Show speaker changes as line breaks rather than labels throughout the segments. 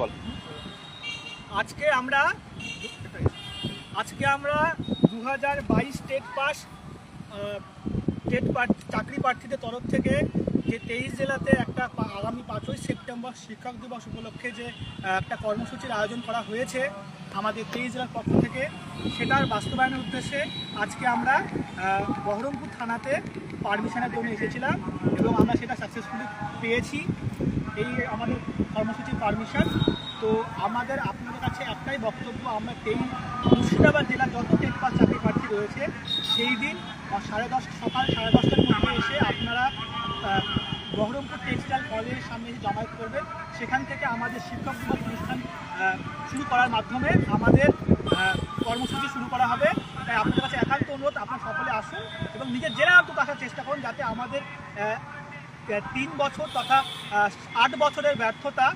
বল।
আজকে আমরা আজকে আমরা দু হাজার বাইশ স্টেট পাস স্টেট চাকরি প্রার্থীদের তরফ থেকে যে তেইশ জেলাতে একটা আগামী পাঁচই সেপ্টেম্বর শিক্ষক দিবস উপলক্ষে যে একটা কর্মসূচির আয়োজন করা হয়েছে আমাদের তেইশ জেলার পক্ষ থেকে, সেটার বাস্তবায়নের উদ্দেশ্যে আজকে আমরা বহরমপুর থানাতে পারমিশনের জন্য এসেছিলাম এবং আমরা সেটা সাকসেসফুলি পেয়েছি। এই আমাদের কর্মসূচির পারমিশন তো আমাদের আপনাদের কাছে একটাই বক্তব্য, আমরা এই মুর্শিদাবাদ জেলার যত টেট পাস চাকরি প্রার্থী রয়েছে, সেই দিন সাড়ে দশ, সকাল সাড়ে দশটার মধ্যে এসে আপনারা বহরমপুর টেক্সটাইল কলেজের সামনে জমায়েত করবেন। সেখান থেকে আমাদের শিক্ষক দিবস অনুষ্ঠান শুরু করার মাধ্যমে আমাদের কর্মসূচি শুরু করা হবে। তাই আপনাদের কাছে একান্ত অনুরোধ, আপনারা সকলে আসুন এবং নিজের জেলা অন্তত আসার চেষ্টা করুন যাতে আমাদের তিন বছর তথা আট বছরের ব্যর্থতা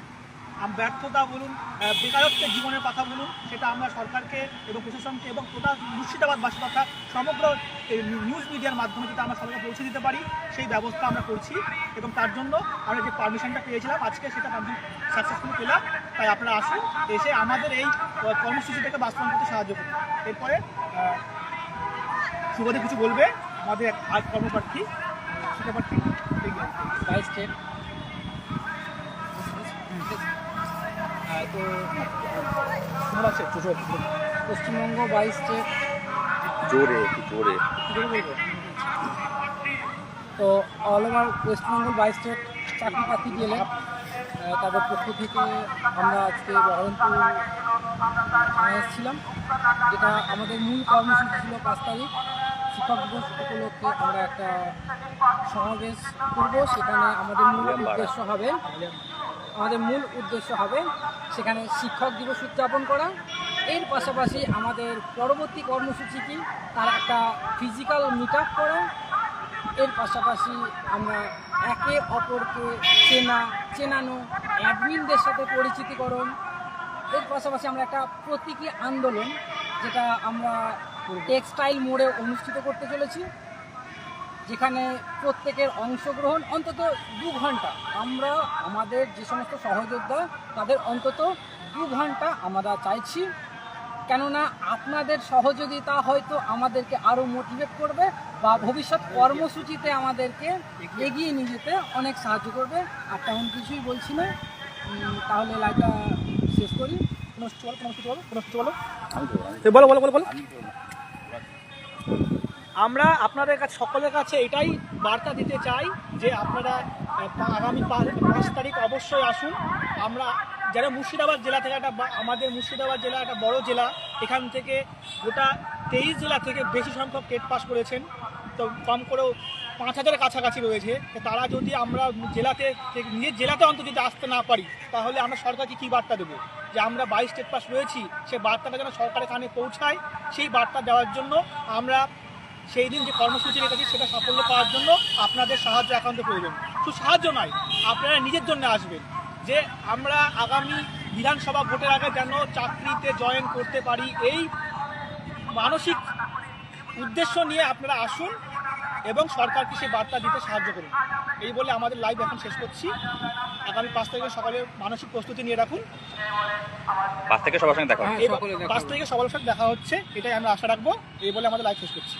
ব্যর্থতা বলুন বেকারত্বের জীবনের কথা বলুন, সেটা আমরা সরকারকে এবং প্রশাসনকে এবং গোটা মুর্শিদাবাদবাসী তথা সমগ্র নিউজ মিডিয়ার মাধ্যমে যাতে আমরা সবাইকে পৌঁছে দিতে পারি, সেই ব্যবস্থা আমরা করছি এবং তার জন্য আমরা যে পারমিশনটা পেয়েছিলাম, আজকে সেটা সাকসেসফুলি পেলাম। তাই আপনারা আসুন, এসে আমাদের এই কর্মসূচিটাকে বাস্তবায়ন করতে সাহায্য করুন। এরপরে শুভদে কিছু বলবে আমাদের এক কর্মপ্রার্থী শিক্ষাপ্রার্থী আসবে।
স্টেট তো
লাগছে একটু জোর
পশ্চিমবঙ্গ বাইশ স্টেট
জোরে জোরে।
তো অল ওভার ওয়েস্টবেঙ্গল বাইশ স্টেট চাকরি প্রার্থী গেলে তাদের পক্ষ থেকে আমরা আজকে বহরমপুর থানায় এসেছিলাম। যেটা আমাদের মূল কর্মসূচি ছিল পাঁচ তারিখ। শিক্ষক দিবস উপলক্ষে আমরা একটা সমাবেশ করব। সেখানে আমাদের মূল উদ্দেশ্য হবে আমাদের মূল উদ্দেশ্য হবে সেখানে শিক্ষক দিবস উদযাপন করা। এর পাশাপাশি আমাদের পরবর্তী কর্মসূচি কি? তার একটা ফিজিক্যাল মিট করা। এর পাশাপাশি আমরা একে অপরকে চেনা, চেনানো অ্যাডমিনদের সাথে পরিচিতিকরণ। এর পাশাপাশি আমরা একটা প্রতীকী আন্দোলন, যেটা আমরা টেক্সটাইল মোড়ে অনুষ্ঠিত করতে চলেছি। যেখানে প্রত্যেকের অংশগ্রহণ অন্তত দু ঘণ্টা। আমরা, আমাদের যে সমস্ত সহযোদ্ধা, তাদের অন্তত দু ঘণ্টা আমরা চাইছি। কেননা আপনাদের সহযোগিতা হয়তো আমাদেরকে আরও মোটিভেট করবে বা ভবিষ্যৎ কর্মসূচিতে আমাদেরকে এগিয়ে নিয়ে যেতে অনেক সাহায্য করবে। আর তেমন কিছুই বলছি না। তাহলে লাইভটা শেষ করি।
কোনো কিছু কোনো বলো বলো বলো বলো। আমরা আপনাদের কাছে, সকলের কাছে এটাই বার্তা দিতে চাই যে আপনারা আগামী পাঁচ তারিখ অবশ্যই আসুন। আমরা যারা মুর্শিদাবাদ জেলা থেকে একটা আমাদের মুর্শিদাবাদ জেলা একটা বড় জেলা, এখান থেকে গোটা তেইশ জেলা থেকে বেশি সংখ্যক টেট পাস করেছেন। তো কম করেও পাঁচ হাজারের কাছাকাছি রয়েছে। তো তারা যদি আমরা জেলাতে নিজের জেলাতে অন্তত যদি আসতে না পারি, তাহলে আমরা সরকারকে কী বার্তা দেবো? যে আমরা বাইশ স্টেট পাস রয়েছি সেই বার্তাটা যেন সরকারের কানে পৌঁছায়, সেই বার্তা দেওয়ার জন্য আমরা সেই দিন যে কর্মসূচি রেখেছি সেটা সাফল্য পাওয়ার জন্য আপনাদের সাহায্য একান্ত প্রয়োজন। শুধু সাহায্য নয় আপনারা নিজের জন্য আসবেন। যে আমরা আগামী বিধানসভা ভোটের আগে যেন চাকরিতে জয়েন করতে পারি এই মানসিক উদ্দেশ্য নিয়ে আপনারা আসুন এবং সরকারকে সেই বার্তা দিতে সাহায্য করুন। এই বলে আমাদের লাইভ এখন শেষ করছি। আগামী পাঁচ তারিখে সকালে মানসিক প্রস্তুতি নিয়ে রাখুন।
পাঁচ থেকে সবার সঙ্গে দেখা
পাঁচ। তারিখে সবার সাথে দেখা হচ্ছে এটাই আমরা আশা রাখব। এই বলে আমাদের লাইভ শেষ করছি।